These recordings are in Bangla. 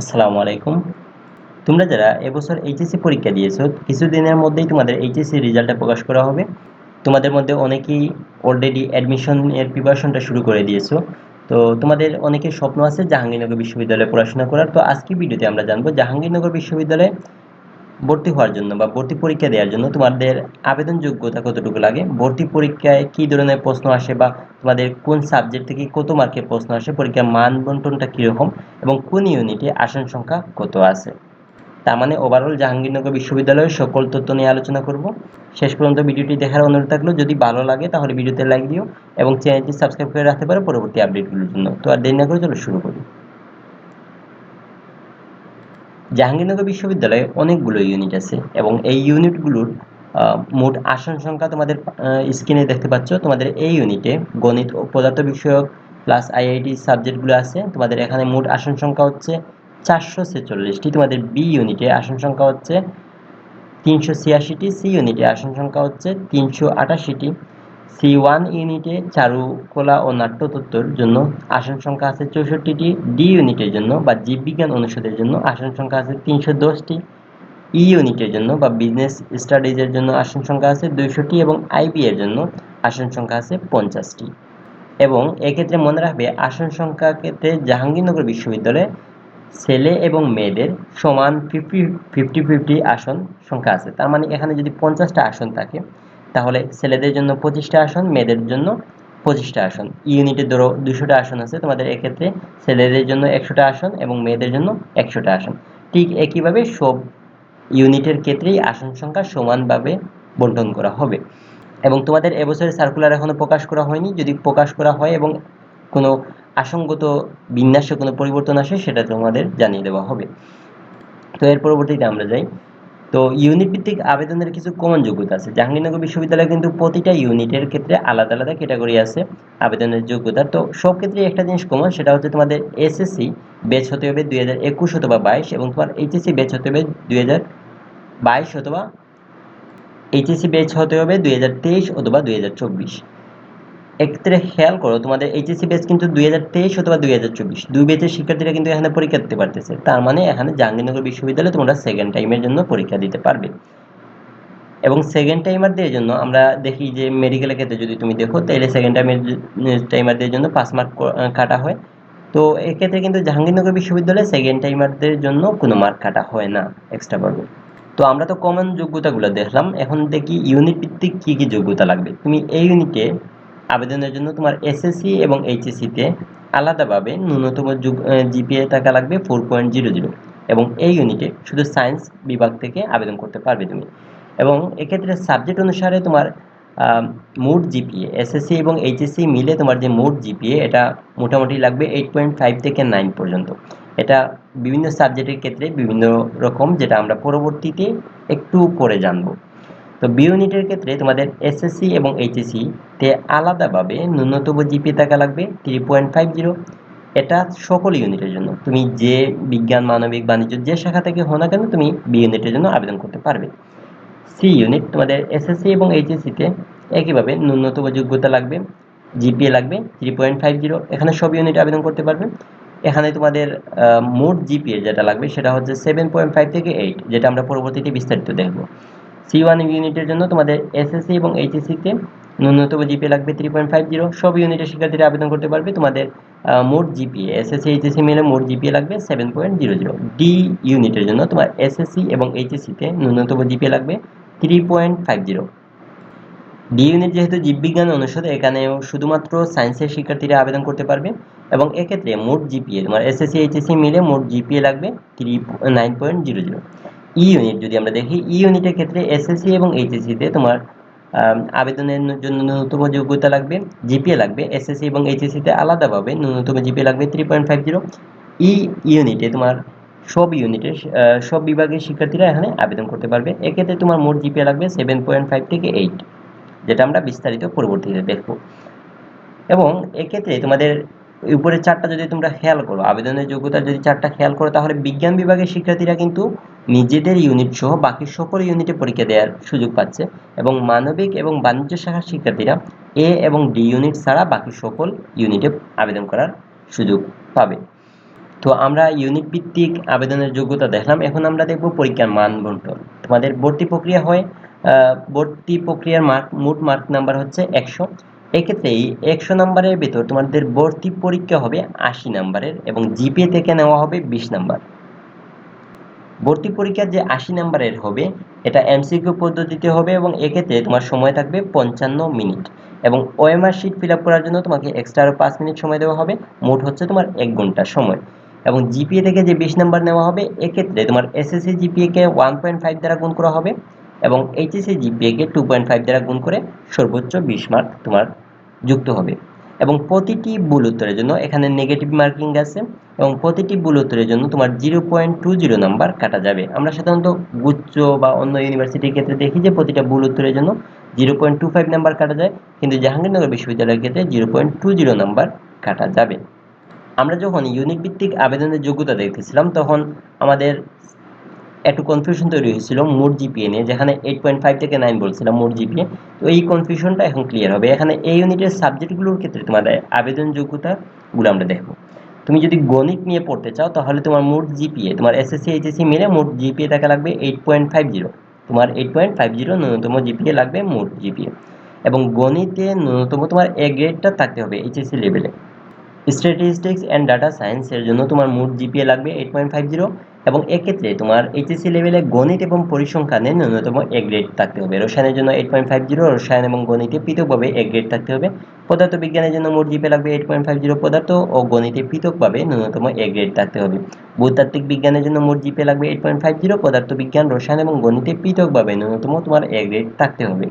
আসসালামু আলাইকুম। তোমরা যারা এবছর এইচএসসি পরীক্ষা দিয়েছ, কিছুদিনের মধ্যেই তোমাদের এইচএসসি রেজাল্টটা প্রকাশ করা হবে। তোমাদের মধ্যে অনেকেই অলরেডি অ্যাডমিশনের প্রিপারেশনটা শুরু করে দিয়েছ। তো তোমাদের অনেকের স্বপ্ন আছে জাহাঙ্গীরনগর বিশ্ববিদ্যালয়ে পড়াশোনা করার। তো আজকে ভিডিওতে আমরা জানব জাহাঙ্গীরনগর বিশ্ববিদ্যালয়ে ভর্তি হওয়ার জন্য বা ভর্তি পরীক্ষা দেওয়ার জন্য তোমাদের আবেদন যোগ্যতা কতটুকু লাগে? ভর্তি পরীক্ষায় কি ধরনের প্রশ্ন আসে বা তোমাদের কোন সাবজেক্ট থেকে কত মার্কের প্রশ্ন আসে? পরীক্ষার মান বন্টনটা কীরকম? এবং কোন ইউনিটে আসন সংখ্যা কত আছে? তার মানে ওভারঅল জাহাঙ্গীরনগর বিশ্ববিদ্যালয়ের সকল তথ্য নিয়ে আলোচনা করব। শেষ পর্যন্ত ভিডিওটি দেখার অনুরোধ থাকল, যদি ভালো লাগে তাহলে ভিডিওতে লাইক দিও এবং চ্যানেলটি সাবস্ক্রাইব করে রাখতে পারো পরবর্তী আপডেটগুলোর জন্য। তো আর দেরি না করে চলো শুরু করি। জাহাঙ্গীরনগর বিশ্ববিদ্যালয়ে অনেকগুলো ইউনিট আছে এবং এই ইউনিটগুলোর মোট আসন সংখ্যা তোমাদের স্ক্রিনে দেখতে পাচ্ছ। তোমাদের এই ইউনিটে গণিত ও পদার্থ বিষয়ক প্লাস আইআইটি সাবজেক্টগুলো আছে। তোমাদের এখানে মোট আসন সংখ্যা হচ্ছে চারশো ছেচল্লিশটি। তোমাদের বি ইউনিটে আসন সংখ্যা হচ্ছে তিনশো ছিয়াশিটি। সি ইউনিটে আসন সংখ্যা হচ্ছে তিনশো আটাশিটি। সি ওয়ান ইউনিটে চারুকলা ও নাট্যতত্ত্বর জন্য আসন সংখ্যা আছে চৌষট্টিটি ডি ইউনিটের জন্য বা জীববিজ্ঞান অনুষদের জন্য আসন সংখ্যা আছে তিনশো দশটি ই ইউনিটের জন্য বা বিজনেস স্টাডিজের জন্য আসন সংখ্যা আছে দুইশোটি এবং আইবি এর জন্য আসন সংখ্যা আছে পঞ্চাশটি। এবং এক্ষেত্রে মনে রাখবে আসন সংখ্যা ক্ষেত্রে জাহাঙ্গীরনগর বিশ্ববিদ্যালয়ে ছেলে এবং মেয়েদের সমান ফিফটি ফিফটি ফিফটি আসন সংখ্যা আছে। তার মানে এখানে যদি পঞ্চাশটা আসন থাকে তাহলে ছেলেদের জন্য পঁচিশটা আসন, মেয়েদের জন্য পঁচিশটা আসন। ইউনিটে ধরো দুশোটা আসন আছে, তোমাদের এক্ষেত্রে ছেলেদের জন্য একশোটা আসন এবং মেয়েদের জন্য একশোটা আসন। ঠিক একইভাবে সব ইউনিটের ক্ষেত্রেই আসন সংখ্যা সমানভাবে বন্টন করা হবে। এবং তোমাদের এবছরের সার্কুলার এখনও প্রকাশ করা হয়নি। যদি প্রকাশ করা হয় এবং কোনো আসঙ্গত বিন্যাসে কোনো পরিবর্তন আসে, সেটা তোমাদের জানিয়ে দেওয়া হবে। তো এর পরবর্তীতে আমরা যাই। তো ইউনিট ভিত্তিক আবেদনের কিছু কমন যোগ্যতা আছে। জাহাঙ্গীরনগর বিশ্ববিদ্যালয়ে কিন্তু প্রতিটা ইউনিটের ক্ষেত্রে আলাদা আলাদা ক্যাটাগরি আছে আবেদনের যোগ্যতা। তো সব ক্ষেত্রে একটা জিনিস কমন সেটা হচ্ছে তোমাদের এসএসসি ব্যাচ হতে হবে দুই হাজার একুশ অথবা বাইশ এবং তোমার এইচএসসি ব্যাচ হতে হবে দুই হাজার বাইশ অথবা এইচএসসি ব্যাচ হতে হবে দুই হাজার তেইশ অথবা দুই হাজার চব্বিশ। এক্ষেত্রে খেয়াল করো, তোমাদের এইচএসসি ব্যাচ কিন্তু দুই হাজার তেইশ অথবা দুই হাজার চব্বিশ। দুই ব্যাচের শিক্ষার্থীরা কিন্তু এখানে পরীক্ষা দিতে পারতেছে। তার মানে এখানে জাহাঙ্গীরনগর বিশ্ববিদ্যালয়ে তোমরা সেকেন্ড টাইমের জন্য পরীক্ষা দিতে পারবে। এবং সেকেন্ড টাইমারদের জন্য আমরা দেখি যে মেডিকেলের ক্ষেত্রে যদি তুমি দেখো, তাহলে সেকেন্ড টাইমের টাইমারদের জন্য পাঁচ মার্ক কাটা হয়। তো এক্ষেত্রে কিন্তু জাহাঙ্গীরনগর বিশ্ববিদ্যালয়ে সেকেন্ড টাইমারদের জন্য কোনো মার্ক কাটা হয় না এক্সট্রা এক্সট্রাভাবে তো আমরা তো কমন যোগ্যতাগুলো দেখলাম। এখন দেখি ইউনিট ভিত্তিক কী কী যোগ্যতা লাগবে? তুমি এই ইউনিটে আবেদনের জন্য তোমার এসএসসি এবং এইচএসসিতে আলাদাভাবে ন্যূনতম জিপিএ টাকা লাগবে ফোর পয়েন্ট জিরো জিরো এবং এই ইউনিটে শুধু সায়েন্স বিভাগ থেকে আবেদন করতে পারবে তুমি। এবং এক্ষেত্রে সাবজেক্ট অনুসারে তোমার মোট জিপিএ এসএসসি এবং এইচএসসি মিলে তোমার যে মোট জিপিএ এটা মোটামুটি লাগবে এইট পয়েন্ট ফাইভ থেকে নাইন পর্যন্ত। এটা বিভিন্ন সাবজেক্টের ক্ষেত্রে বিভিন্ন রকম, যেটা আমরা পরবর্তীতে একটু পরে জানব। তো বি ইউনিটের ক্ষেত্রে তোমাদের এসএসসি এবং এইচএসসিতে আলাদাভাবে ন্যূনতম জিপি টাকা লাগবে থ্রি পয়েন্ট ফাইভ জিরো এটা সকল ইউনিটের জন্য। তুমি যে বিজ্ঞান, মানবিক, বাণিজ্য যে শাখা থেকে হো না কেন, তুমি বি ইউনিটের জন্য আবেদন করতে পারবে। সি ইউনিট তোমাদের এসএসসি এবং এইচএসসিতে একইভাবে ন্যূনতম যোগ্যতা লাগবে জিপিএ লাগবে থ্রি পয়েন্ট ফাইভ জিরো এখানে সব ইউনিট আবেদন করতে পারবে। এখানে তোমাদের মোট জিপিএ যেটা লাগবে, সেটা হচ্ছে সেভেন পয়েন্ট ফাইভ থেকে এইট যেটা আমরা পরবর্তীতে বিস্তারিত দেখব। সি ওয়ান ইউনিটের জন্য তোমাদের এসএসসি এবং এইচএসসিতে ন্যূনতম জিপি লাগবে থ্রি পয়েন্ট ফাইভ জিরো সব ইউনিটের শিক্ষার্থীরা আবেদন করতে পারবে তোমাদের মোট জিপিএ এসএসসি এইচএসসি মিলে মোট জিপিএ লাগবে seven point zero zero D ইউনিটের জন্য তোমার এসএসসি এবং এইচএসসিতে ন্যূনতম জিপিএ লাগবে three point five zero D unit যেহেতু জীববিজ্ঞান অনুষদ, এখানেও শুধুমাত্র সায়েন্সের শিক্ষার্থীরা আবেদন করতে পারবে এবং এক্ষেত্রে মোট জিপিএ তোমার এসএসসি এইচএসসি মিলে মোট জিপিএ লাগবে three nine point zero zero E unit যদি আমরা দেখি ই ইউনিটের ক্ষেত্রে এসএসসি এবং এইচএসসিতে তোমার আবেদনের জন্য ন্যূনতম যোগ্যতা লাগবে জিপিএ লাগবে এসএসসি এবং এইচএসসিতে আলাদাভাবে ন্যূনতম জিপিএ লাগবে three point five zero E ইউনিটে তোমার সব ইউনিটের সব বিভাগের শিক্ষার্থীরা এখানে আবেদন করতে পারবে। এক্ষেত্রে তোমার মোট জিপিএ লাগবে সেভেন পয়েন্ট ফাইভ থেকে এইট যেটা আমরা বিস্তারিত পরবর্তীতে দেখব। এবং এক্ষেত্রে তোমাদের উপরে চারটা যদি তোমরা খেয়াল করো, আবেদনের যোগ্যতা যদি চারটা খেয়াল করো, তাহলে বিজ্ঞান বিভাগের শিক্ষার্থীরা কিন্তু নিজেদের ইউনিট সহ বাকি সকল ইউনিটে পরীক্ষা দেওয়ার সুযোগ পাচ্ছে এবং মানবিক এবং বাণিজ্য শাখার শিক্ষার্থীরা এ এবং ডি ইউনিট ছাড়া বাকি সকল ইউনিটে আবেদন করার সুযোগ পাবে। তো আমরা ইউনিট ভিত্তিক আবেদনের যোগ্যতা দেখলাম। এখন আমরা দেখব পরীক্ষার মান বন্টন। তোমাদের ভর্তি প্রক্রিয়া হয় ভর্তি প্রক্রিয়ার মার্ক, মোট মার্ক নাম্বার হচ্ছে একশো। এক্ষেত্রে এই একশো নাম্বারের ভেতর তোমাদের ভর্তি পরীক্ষা হবে আশি নাম্বারের এবং জিপিএ থেকে নেওয়া হবে বিশ নাম্বার। ভর্তি পরীক্ষা যে আশি নাম্বারের হবে, এটা এমসিকিউ পদ্ধতিতে হবে এবং এক্ষেত্রে তোমার সময় থাকবে পঞ্চান্ন মিনিট। এবং ওএমআর শিট ফিল আপ করার জন্য তোমাকে এক্সট্রা আরও পাঁচ মিনিট সময় দেওয়া হবে। মোট হচ্ছে তোমার এক ঘণ্টা সময়। এবং জিপিএ থেকে যে বিশ নাম্বার নেওয়া হবে, এক্ষেত্রে তোমার এসএসসি জিপিএকে ওয়ান পয়েন্ট ফাইভ দ্বারা গুণ করা হবে এবং এইচএসসি জিপিএকে টু পয়েন্ট ফাইভ দ্বারা গুণ করে সর্বোচ্চ বিশ মার্ক তোমার যুক্ত হবে। এবং প্রতিটি ভুল উত্তরের জন্য এখানে নেগেটিভ মার্কিং আছে এবং প্রতিটি ভুল উত্তরের জন্য তোমার zero point two zero number কাটা যাবে। আমরা সাধারণত গুচ্ছ বা অন্য ইউনিভার্সিটির ক্ষেত্রে দেখি যে প্রতিটা ভুল উত্তরের জন্য zero point two five number কাটা যায়, কিন্তু জাহাঙ্গীরনগর বিশ্ববিদ্যালয়ের ক্ষেত্রে zero point two zero number কাটা যাবে। আমরা যখন ইউনিট ভিত্তিক আবেদনের যোগ্যতা দেখতেছিলাম, তখন আমাদের একটু কনফিউশন তৈরি হয়েছিল মোট জিপিএ নিয়ে, যেখানে এইট পয়েন্ট ফাইভ থেকে নাইন বলছিলাম মোট জিপিএ তো এই কনফিউশনটা এখন ক্লিয়ার হবে। এখানে এই ইউনিটের সাবজেক্টগুলোর ক্ষেত্রে তোমাদের আবেদন যোগ্যতাগুলো আমরা দেখব। তুমি যদি গণিত নিয়ে পড়তে চাও, তাহলে তোমার মোট জিপিএ তোমার এসএসসি এইচএসসি মিলে মোট জিপিএ থাকা লাগবে এইট পয়েন্ট ফাইভ জিরো তোমার এইট পয়েন্ট ফাইভ জিরো ন্যূনতম জিপিএ লাগবে মোট জিপিএ এবং গণিতে ন্যূনতম তোমার এ গ্রেডটা থাকতে হবে এইচএসসি লেভেলে স্ট্যাটিস্টিক্স অ্যান্ড ডাটা সায়েন্সের জন্য তোমার মোট জিপিএ লাগবে এইট পয়েন্ট ফাইভ জিরো এবং এক্ষেত্রে তোমার এইচএসসি লেভেলে গণিত এবং পরিসংখ্যানে ন্যূনতম এ গ্রেড থাকতে হবে। রসায়নের জন্য এইট পয়েন্ট ফাইভ জিরো রসায়ন এবং গণিতে পৃথকভাবে এ গ্রেড থাকতে হবে। পদার্থ বিজ্ঞানের জন্য মোট জিপে লাগবে এইট পয়েন্ট ফাইভ জিরো পদার্থ ও গণিতে পৃথকভাবে ন্যূনতম এ গ্রেড থাকতে হবে। ভূতাত্ত্বিক বিজ্ঞানের জন্য মোট জিপে লাগবে এইট পয়েন্ট ফাইভ জিরো পদার্থ বিজ্ঞান রসায়ন এবং গণিতে পৃথকভাবে ন্যূনতম তোমার এ গ্রেড থাকতে হবে।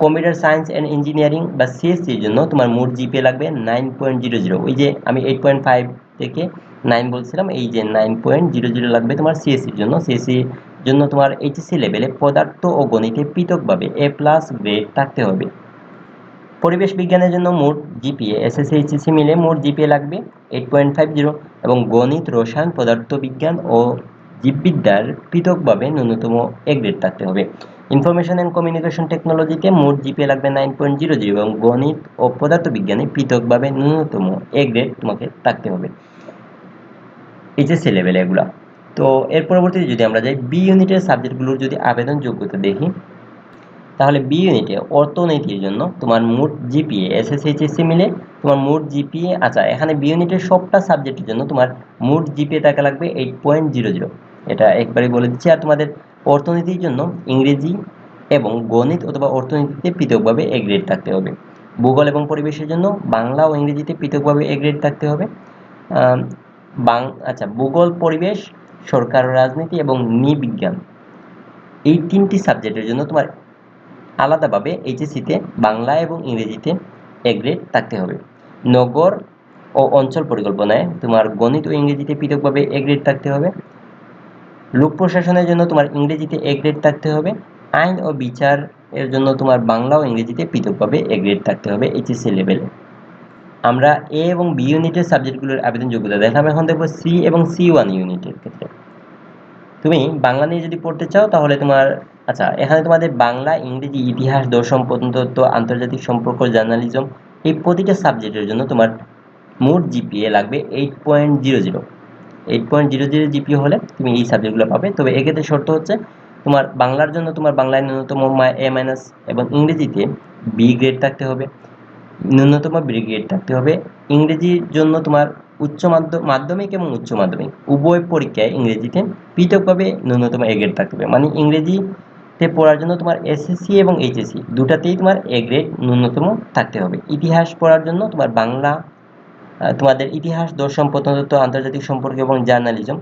কম্পিউটার সায়েন্স অ্যান্ড ইঞ্জিনিয়ারিং বা সিএসসির জন্য তোমার মোট জিপে লাগবে নাইন পয়েন্ট জিরো জিরো ওই যে আমি এইট পয়েন্ট ফাইভ থেকে নাইন বলছিলাম, এই যে নাইন পয়েন্ট জিরো জিরো লাগবে তোমার সিএসসির জন্য। সিএসসির জন্য তোমার এইচএসসি লেভেলে পদার্থ ও গণিতে পৃথকভাবে এ প্লাস গ্রেড থাকতে হবে। পরিবেশ বিজ্ঞানের জন্য মোট জিপিএ এসএসসি এইচএসসি মিলে মোট জিপিএ লাগবে এইট পয়েন্ট ফাইভ জিরো এবং গণিত, রসায়ন, পদার্থ বিজ্ঞান ও জীববিদ্যার পৃথকভাবে ন্যূনতম এ গ্রেড থাকতে হবে। ইনফরমেশন অ্যান্ড কমিউনিকেশন টেকনোলজিতে মোট জিপিএ লাগবে নাইন পয়েন্ট জিরো জিরো এবং গণিত ও পদার্থবিজ্ঞানে পৃথকভাবে ন্যূনতম এ গ্রেড তোমাকে থাকতে হবে। এইচএসসি লেভেলে এগুলা। তো এর পরবর্তীতে যদি আমরা যাই বি ইউনিটের সাবজেক্টগুলোর যদি আবেদন যোগ্যতা দেখি, তাহলে বি ইউনিটে অর্থনীতির জন্য তোমার মোট জিপিএ এসএসএইচএসসি মিলে তোমার মোট জিপিএ আচ্ছা এখানে বি ইউনিটের সবটা সাবজেক্টের জন্য তোমার মোট জিপিএ টাকা লাগবে এইট পয়েন্ট জিরো জিরো এটা একবারই বলে দিচ্ছি। আর তোমাদের অর্থনীতির জন্য ইংরেজি এবং গণিত অথবা অর্থনীতিতে পৃথকভাবে এ গ্রেড থাকতে হবে। ভূগোল এবং পরিবেশের জন্য বাংলা ও ইংরেজিতে পৃথকভাবে এ গ্রেড থাকতে হবে। বাং আচ্ছা ভূগোল, পরিবেশ, সরকার ও রাজনীতি এবং নৃবিজ্ঞান। এই তিনটি সাবজেক্টের জন্য তোমার আলাদাভাবে এইচএসসিতে, বাংলা এবং ইংরেজিতে এ গ্রেড থাকতে হবে। নগর ও অঞ্চল পরিকল্পনায় তোমার গণিত ও ইংরেজিতে পৃথকভাবে এ গ্রেড থাকতে হবে। লোক প্রশাসনের জন্য তোমার ইংরেজিতে এ গ্রেড থাকতে হবে। আইন ও বিচার এর জন্য তোমার বাংলা ও ইংরেজিতে পৃথকভাবে এ গ্রেড থাকতে হবে এইচএসসি লেভেলে। আমরা এ এবং বি ইউনিটের সাবজেক্টগুলোর আবেদন যোগ্যতা দেখলাম এখন দেখব সি এবং সি ওয়ান ইউনিটের ক্ষেত্রে। তুমি বাংলা নিয়ে যদি পড়তে চাও, তাহলে তোমার আচ্ছা এখানে তোমাদের বাংলা, ইংরেজি, ইতিহাস, দর্শন, প্রত্নতত্ত্ব, আন্তর্জাতিক সম্পর্ক, জার্নালিজম এই প্রতিটা সাবজেক্টের জন্য তোমার মোট জিপিএ লাগবে eight point zero zero eight point zero zero GPA হলে তুমি এই সাবজেক্টগুলো পাবে। তবে এক্ষেত্রে শর্ত হচ্ছে তোমার বাংলার জন্য তোমার বাংলায় ন্যূনতম এ মাইনাস এবং ইংরেজিতে বি গ্রেড থাকতে হবে। ন্যূনতম বি গ্রেড থাকতে হবে। ইংরেজির জন্য তোমার উচ্চ মাধ্যমিক এবং উচ্চ মাধ্যমিক। উভয় পরীক্ষায় ইংরেজিতে পৃথকভাবে ন্যূনতম এ গ্রেড থাকতে হবে। মানে ইংরেজিতে পড়ার জন্য তোমার এসএসসি এবং এইচএসসি দুটাতেই তোমার এ গ্রেড ন্যূনতম থাকতে হবে। ইতিহাস পড়ার জন্য তোমার বাংলা তোমাদের ইতিহাস দর্শন প্রত্নতত্ত্ব আন্তর্জাতিক সম্পর্ক এবং জার্নালিজম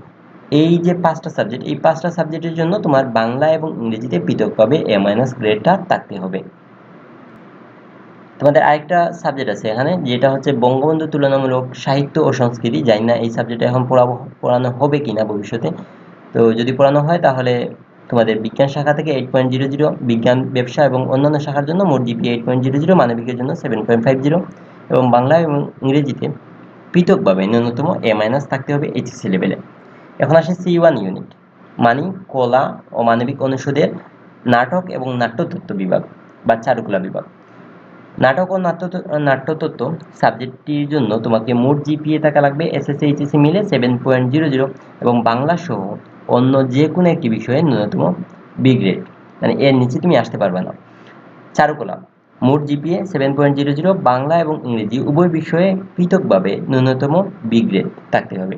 এই যে পাঁচটা সাবজেক্ট এই পাঁচটা সাবজেক্টের জন্য তোমার বাংলা এবং ইংরেজিতে পৃথকভাবে এ মাইনাস গ্রেডটা থাকতে হবে। তোমাদের আরেকটা সাবজেক্ট আছে এখানে, যেটা হচ্ছে বঙ্গবন্ধু তুলনামূলক সাহিত্য ও সংস্কৃতি। জানি না এই সাবজেক্টে এখন পড়াবো, পড়ানো হবে কি না ভবিষ্যতে। তো যদি পড়ানো হয় তাহলে তোমাদের বিজ্ঞান শাখা থেকে এইট পয়েন্ট জিরো জিরো বিজ্ঞান, ব্যবসা এবং অন্যান্য শাখার জন্য মোট GP eight point zero zero মানবিকের জন্য সেভেন পয়েন্ট ফাইভ জিরো এবং বাংলা এবং ইংরেজিতে পৃথকভাবে ন্যূনতম এ মাইনাস থাকতে হবে এইচএসসি লেভেলে এখন আসে সি ওয়ান ইউনিট মানি, কলা ও মানবিক অনুষদের নাটক এবং নাট্যতত্ত্ব বিভাগ বা চারুকলা বিভাগ। নাটক ও নাট্য নাট্যতত্ত্ব সাবজেক্টটির জন্য তোমাকে মোট জিপিএ থাকা লাগবে এসএসসি মিলে সেভেন পয়েন্ট জিরো জিরো এবং বাংলা সহ অন্য যে কোনো একটি বিষয়ে ন্যূনতম বি গ্রেড মানে এর নিচে তুমি আসতে পারবে না। চারুকলা, মোট GPA seven point zero zero Bangla এবং ইংরেজি, উভয় বিষয়ে পৃথকভাবে ন্যূনতম বি গ্রেড থাকতে হবে।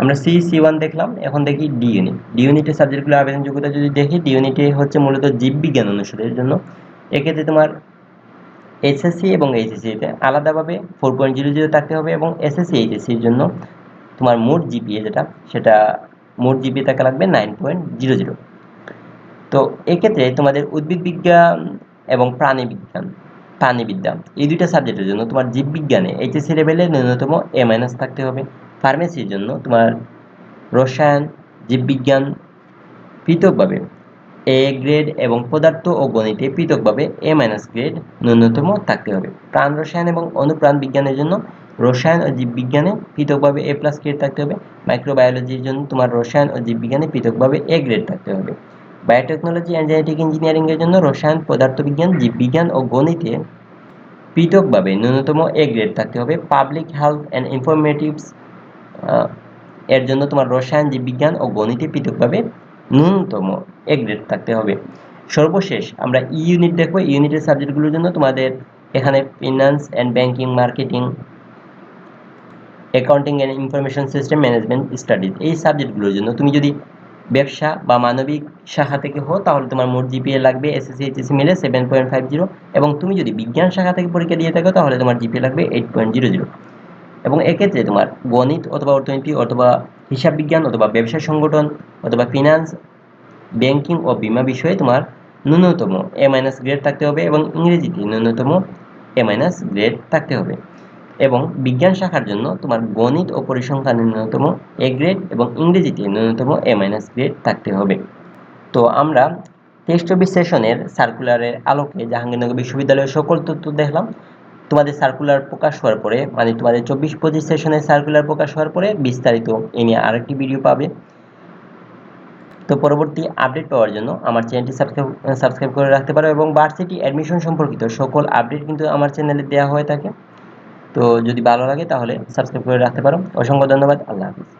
আমরা সি সি ওয়ান দেখলাম, এখন দেখি ডি ইউনিট ডি ইউনিটের সাবজেক্টগুলো আবেদন যোগ্যতা যদি দেখি ডি ইউনিটে হচ্ছে মূলত জীববিজ্ঞান অনুষদের জন্য। এক্ষেত্রে তোমার এসএসসি এবং এইচএসসিতে আলাদাভাবে ফোর পয়েন্ট জিরো জিরো থাকতে হবে এবং এসএসসি এইচএসসির জন্য তোমার মোট জিপিএ যেটা, সেটা মোট জিপিএ থাকা লাগবে নাইন পয়েন্ট জিরো জিরো তো এক্ষেত্রে তোমাদের উদ্ভিদ বিজ্ঞান এবং প্রাণী বিজ্ঞান প্রাণীবিদ্যা এই দুইটা সাবজেক্টের জন্য তোমার জীববিজ্ঞানে এইচএসসি লেভেলে ন্যূনতম এ মাইনাস থাকতে হবে। ফার্মেসির জন্য তোমার রসায়ন জীববিজ্ঞান পৃথকভাবে এ গ্রেড এবং পদার্থ ও গণিতে পৃথকভাবে এ মাইনাস গ্রেড ন্যূনতম থাকতে হবে। প্রাণ রসায়ন এবং অনুপ্রাণ বিজ্ঞানের জন্য রসায়ন ও জীববিজ্ঞানে পৃথকভাবে এ প্লাস গ্রেড থাকতে হবে। মাইক্রোবায়োলজির জন্য তোমার রসায়ন ও জীববিজ্ঞানে পৃথকভাবে এ গ্রেড থাকতে হবে। বায়োটেকনোলজি অ্যান্ড জেনেটিক ইঞ্জিনিয়ারিংয়ের জন্য রসায়ন, পদার্থবিজ্ঞান, জীববিজ্ঞান ও গণিতে পৃথকভাবে ন্যূনতম এ গ্রেড থাকতে হবে। পাবলিক হেলথ অ্যান্ড ইনফরমেটিভস এর জন্য তোমার রসায়ন, জীববিজ্ঞান ও গণিতে পৃথকভাবে ন্যূনতম এ গ্রেড থাকতে হবে। সর্বশেষ, আমরা ই ইউনিট দেখব। ইউনিটের সাবজেক্টগুলোর জন্য তোমাদের এখানে finance and banking marketing accounting and information system management studies এই সাবজেক্টগুলোর জন্য। তুমি যদি ব্যবসা বা মানবিক শাখা থেকে হো তাহলে তোমার মোট জিপিএ লাগবে এসএসসি এইচএসসি মিলে সেভেন পয়েন্ট ফাইভ জিরো এবং তুমি যদি বিজ্ঞান শাখা থেকে পরীক্ষা দিয়ে থাকো, তাহলে তোমার জিপিএ লাগবে এইট পয়েন্ট জিরো জিরো এবং এক্ষেত্রে তোমার গণিত অথবা অর্থনীতি অথবা হিসাব বিজ্ঞান অথবা ব্যবসা সংগঠন অথবা ফিনান্স ব্যাংকিং ও বিমা বিষয়ে তোমার ন্যূনতম এ মাইনাস গ্রেড থাকতে হবে এবং ইংরেজিতে ন্যূনতম এ মাইনাস গ্রেড থাকতে হবে। এবং বিজ্ঞান শাখার জন্য তোমার গণিত ও পরিসংখ্যানে ন্যূনতম এ গ্রেড এবং ইংরেজিতে ন্যূনতম এ মাইনাস গ্রেড থাকতে হবে। তো আমরা তেইশ চব্বিশ সেশনের সার্কুলারের আলোকে জাহাঙ্গীরনগর বিশ্ববিদ্যালয়ের সকল তথ্য দেখলাম। তোমাদের সার্কুলার প্রকাশ হওয়ার পরে মানে তোমাদের চব্বিশ পঁচিশ সেশনের সার্কুলার প্রকাশ হওয়ার পরে বিস্তারিত এ নিয়ে আরেকটি ভিডিও পাবে। তো পরবর্তী আপডেট পাওয়ার জন্য আমার চ্যানেলটি সাবস্ক্রাইব সাবস্ক্রাইব করে রাখতে পারো এবং ভার্সিটি অ্যাডমিশন সম্পর্কিত সকল আপডেট কিন্তু আমার চ্যানেলে দেওয়া হয়ে থাকে। তো যদি ভালো লাগে তাহলে সাবস্ক্রাইব করে রাখতে পারো। অসংখ্য ধন্যবাদ। আল্লাহ হাফিজ।